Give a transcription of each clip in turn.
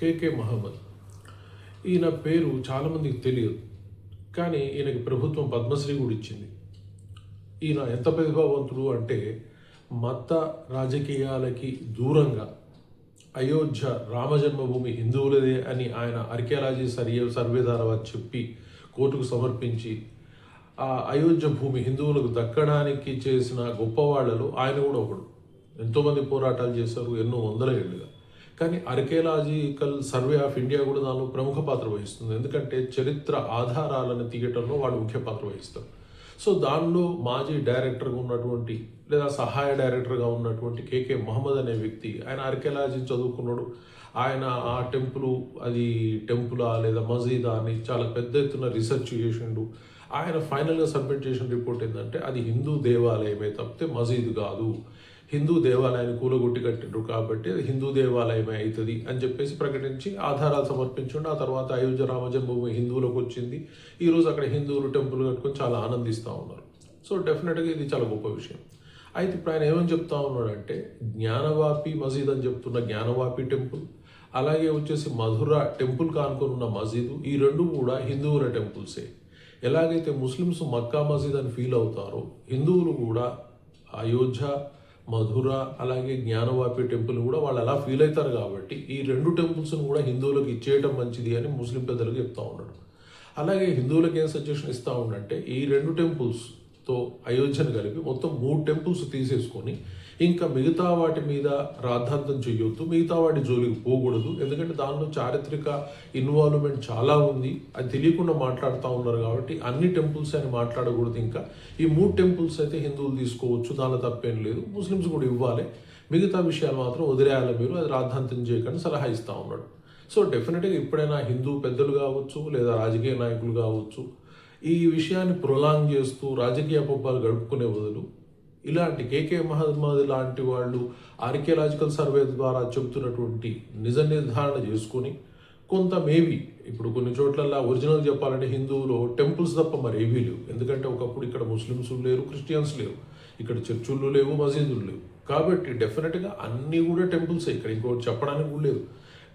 కేకే మహమ్మద్. ఈయన పేరు చాలామందికి తెలియదు కానీ ఈయనకి ప్రభుత్వం పద్మశ్రీ కూడా ఇచ్చింది. ఈయన ఎంత ప్రతిభావంతుడు అంటే మత రాజకీయాలకి దూరంగా అయోధ్య రామజన్మభూమి హిందువులదే అని ఆయన ఆర్కియాలజీ సర్వే సర్వే ద్వారా చెప్పి కోర్టుకు సమర్పించి ఆ అయోధ్య భూమి హిందువులకు దక్కడానికి చేసిన గొప్పవాళ్ళలో ఆయన కూడా ఒకడు. ఎంతోమంది పోరాటాలు చేశారు ఎన్నో వందల ఏళ్ళుగా కానీ ఆర్కియాలజికల్ సర్వే ఆఫ్ ఇండియా కూడా దానిలో ప్రముఖ పాత్ర వహిస్తుంది. ఎందుకంటే చరిత్ర ఆధారాలను తీయటంలో వాడు ముఖ్య పాత్ర వహిస్తారు. సో దానిలో మాజీ డైరెక్టర్గా ఉన్నటువంటి లేదా సహాయ డైరెక్టర్గా ఉన్నటువంటి కేకే మహమ్మద్ అనే వ్యక్తి ఆయన ఆర్కియాలజీ చదువుకున్నాడు. ఆయన ఆ టెంపుల్ అది టెంపులా లేదా మసీదా అని చాలా పెద్ద ఎత్తున రీసెర్చ్ చేసిండు. ఆయన ఫైనల్గా సబ్మిట్ చేసిన రిపోర్ట్ ఏంటంటే అది హిందూ దేవాలయమే తప్పితే మసీదు కాదు. హిందూ దేవాలయాన్ని కూలగొట్టి కట్టిండ్రు కాబట్టి అది హిందూ దేవాలయమే అవుతుంది అని చెప్పేసి ప్రకటించి ఆధారాలు సమర్పించండి. ఆ తర్వాత అయోధ్య రామ జన్మభూమి హిందువులకు వచ్చింది. ఈరోజు అక్కడ హిందువులు టెంపుల్ కట్టుకొని చాలా ఆనందిస్తూ ఉన్నారు. సో డెఫినెట్గా ఇది చాలా గొప్ప విషయం. అయితే ఇప్పుడు ఆయన ఏమని చెప్తా ఉన్నాడంటే జ్ఞానవాపి మసీద్ అని చెప్తున్న జ్ఞానవాపి టెంపుల్ అలాగే వచ్చేసి మధుర టెంపుల్ కానుకొని ఉన్న మసీదు ఈ రెండు కూడా హిందువుల టెంపుల్సే. ఎలాగైతే ముస్లిమ్స్ మక్కా మసీద్ అని ఫీల్ అవుతారో హిందువులు కూడా అయోధ్య మధుర అలాగే జ్ఞానవాపి టెంపుల్ కూడా వాళ్ళు అలా ఫీల్ అవుతారు కాబట్టి ఈ రెండు టెంపుల్స్ని కూడా హిందువులకు ఇచ్చేయటం మంచిది అని ముస్లిం పెద్దలకు చెప్తా ఉన్నాడు. అలాగే హిందువులకు ఏం సజెషన్ ఇస్తూ ఉండంటే ఈ రెండు టెంపుల్స్ తో అయోధ్యను కలిపి మొత్తం మూడు టెంపుల్స్ తీసేసుకొని ఇంకా మిగతా వాటి మీద రాద్ధాంతం చేయొద్దు మిగతా వాటి జోలికి పోకూడదు. ఎందుకంటే దానిలో చారిత్రక ఇన్వాల్వ్మెంట్ చాలా ఉంది. అది తెలియకుండా మాట్లాడుతూ ఉన్నారు కాబట్టి అన్ని టెంపుల్స్ అని మాట్లాడకూడదు ఇంకా. ఈ మూడు టెంపుల్స్ అయితే హిందువులు తీసుకోవచ్చు దానిలో తప్పేం లేదు. ముస్లిమ్స్ కూడా ఇవ్వాలి. మిగతా విషయాలు మాత్రం వదిలేయాలి మీరు అది రాద్ధాంతం చేయకుండా సలహా ఇస్తూ ఉన్నాడు. సో డెఫినెట్గా ఎప్పుడైనా హిందూ పెద్దలు కావచ్చు లేదా రాజకీయ నాయకులు కావచ్చు ఈ విషయాన్ని ప్రొలాంగ్ చేస్తూ రాజకీయ పబ్బాలు గడుపుకునే బదులు ఇలాంటి కేకే మహమ్మద్ లాంటి వాళ్ళు ఆర్కియలాజికల్ సర్వే ద్వారా చెబుతున్నటువంటి నిజ నిర్ధారణ చేసుకొని కొంత మేబీ ఇప్పుడు కొన్ని చోట్ల ఒరిజినల్ చెప్పాలంటే హిందువులు టెంపుల్స్ తప్ప మరి ఏవీ లేవు. ఎందుకంటే ఒకప్పుడు ఇక్కడ ముస్లిమ్స్ లేరు క్రిస్టియన్స్ లేవు ఇక్కడ చర్చులు లేవు మసీదులు లేవు. కాబట్టి డెఫినెట్గా అన్నీ కూడా టెంపుల్సే. ఇక్కడ ఇంకోటి చెప్పడానికి కూడా లేదు.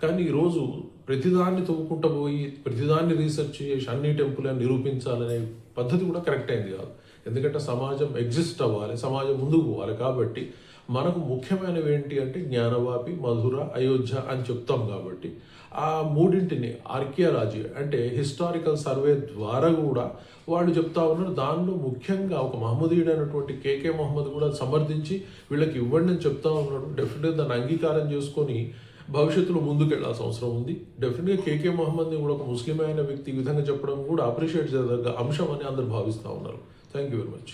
కానీ ఈరోజు ప్రతిదాన్ని తవ్వుకుంటూ పోయి ప్రతిదాన్ని రీసెర్చ్ చేసి అన్ని టెంపుల్ అని నిరూపించాలనే పద్ధతి కూడా కరెక్ట్ అయింది కాదు. ఎందుకంటే సమాజం ఎగ్జిస్ట్ అవ్వాలి సమాజం ముందుకు పోవాలి కాబట్టి మనకు ముఖ్యమైనవి ఏంటి అంటే జ్ఞానవాపి మధుర అయోధ్య అని చెప్తాం కాబట్టి ఆ మూడింటిని ఆర్కియాలజీ అంటే హిస్టారికల్ సర్వే ద్వారా కూడా వాళ్ళు చెప్తా ఉన్నారు. దానిలో ముఖ్యంగా ఒక మహమ్మదీయుడు అయినటువంటి కేకే మహమ్మద్ కూడా సమర్థించి వీళ్ళకి ఇవ్వండి అని చెప్తా ఉన్నాడు. డెఫినెట్గా దాన్ని అంగీకారం చేసుకొని భవిష్యత్తులో ముందుకు వెళ్ళాల్సిన అవసరం ఉంది. డెఫినెట్గా కేకే మహమ్మద్ని కూడా ఒక ముస్లిం అయిన వ్యక్తి ఈ విధంగా చెప్పడం కూడా అప్రిషియేట్ చేయదగ్గ అంశం అని అందరు భావిస్తూ ఉన్నారు. Thank you very much